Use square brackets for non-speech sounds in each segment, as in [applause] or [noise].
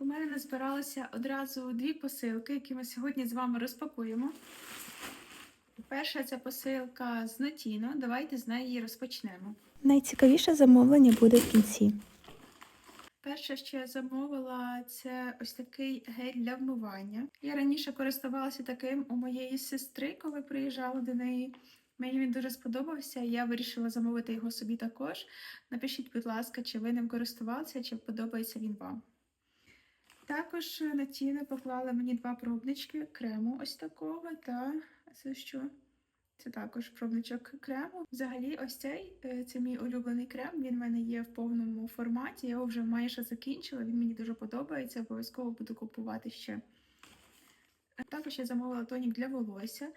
У мене назбиралося одразу дві посилки, які ми сьогодні з вами розпакуємо. Перша це посилка з Notino. Давайте з неї розпочнемо. Найцікавіше замовлення буде в кінці. Перше, що я замовила, це ось такий гель для вмивання. Я раніше користувалася таким у моєї сестри, коли приїжджала до неї. Мені він дуже сподобався, і я вирішила замовити його собі також. Напишіть, будь ласка, чи ви ним користувалися, чи подобається він вам. Також на ціну поклали мені два пробнички крему ось такого, та це що? Це також пробничок крему. Взагалі, ось цей е, це мій улюблений крем. Він в мене є в повному форматі. Я його вже майже закінчила. Він мені дуже подобається. Обов'язково буду купувати ще. Також я замовила тонік для волосся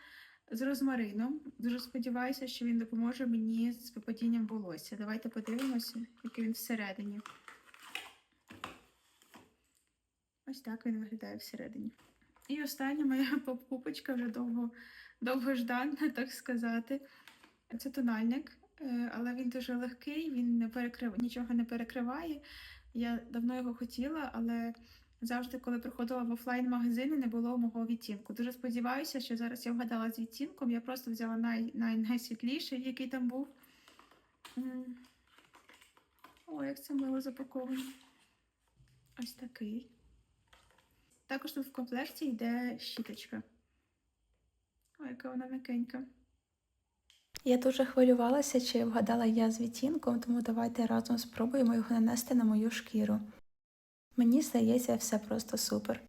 з розмарином. Дуже сподіваюся, що він допоможе мені з випадінням волосся. Давайте подивимося, який він всередині. Ось так він виглядає всередині. І остання моя [laughs] покупочка вже довго, довгождана, так сказати. Це тональник, е, але він дуже легкий, він не перекрив... нічого не перекриває. Я давно його хотіла, але завжди, коли приходила в офлайн-магазини, не було мого відтінку. Дуже сподіваюся, що зараз я вгадала з відтінком. Я просто взяла най... най... найсвітліший, який там був. О, як це мило запаковано. Ось такий. Також тут в комплекті йде щіточка. Ой, яка вона м'якенька. Я дуже хвилювалася, чи вгадала я з відтінком, тому давайте разом спробуємо його нанести на мою шкіру. Мені здається, все просто супер.